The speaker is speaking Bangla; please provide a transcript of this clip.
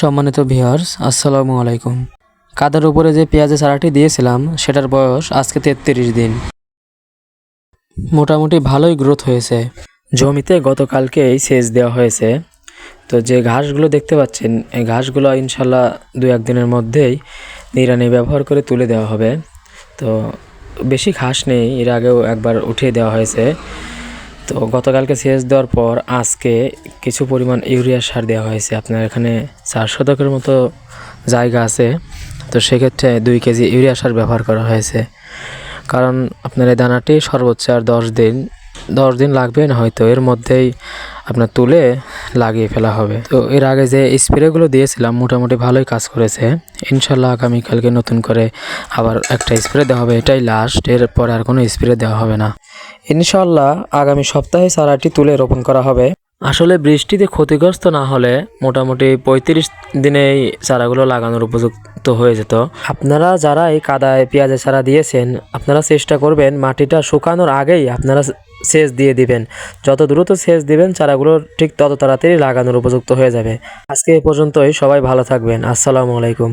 সম্মানিত ভিউয়ার্স, আসসালামু আলাইকুম। কাদার উপরে যে পেঁয়াজের চারাটি দিয়েছিলাম, সেটার বয়স আজকে তেত্রিশ দিন। মোটামুটি ভালোই গ্রোথ হয়েছে। জমিতে গতকালকেই সেচ দেওয়া হয়েছে। তো যে ঘাসগুলো দেখতে পাচ্ছেন, এই ঘাসগুলো ইনশাল্লাহ দু একদিনের মধ্যেই নিরানি ব্যবহার করে তুলে দেওয়া হবে। তো বেশি ঘাস নেই, এর আগেও একবার উঠিয়ে দেওয়া হয়েছে। তো গতকালকে সেচ দেওয়ার পর আজকে কিছু পরিমাণ ইউরিয়া সার দেওয়া হয়েছে। আপনার এখানে চার শতকের মতো জায়গা আছে। তো সেক্ষেত্রে দুই কেজি ইউরিয়া সার ব্যবহার করা হয়েছে। কারণ আপনার এই দানাটি সর্বোচ্চ আর দশ দিন দশ দিন লাগবে না হয়তো। এর মধ্যেই আপনার তুলে লাগিয়ে ফেলা হবে। তো এর আগে যে স্প্রেগুলো দিয়েছিলাম, মোটামুটি ভালোই কাজ করেছে। ইনশাল্লাহ আগামীকালকে নতুন করে আবার একটা স্প্রে দেওয়া হবে। এটাই লাস্ট এরপর আর কোনো স্প্রে দেওয়া হবে না। ইনশাল্লাহ আগামী সপ্তাহে চারাটি তুলে রোপণ করা হবে। আসলে বৃষ্টিতে ক্ষতিগ্রস্ত না হলে মোটামুটি পঁয়ত্রিশ দিনেই চারাগুলো লাগানোর উপযুক্ত হয়ে যেত। আপনারা যারা এই কাদায় পেঁয়াজের চারা দিয়েছেন আপনারা চেষ্টা করবেন মাটিটা শুকানোর আগেই আপনারা সেচ দিয়ে দিবেন। যত দ্রুত সেচ দিবেন চারাগুলো ঠিক তত তাড়াতাড়ি লাগানোর উপযুক্ত হয়ে যাবে। আজকে এ পর্যন্তই সবাই ভালো থাকবেন। আসসালামু আলাইকুম।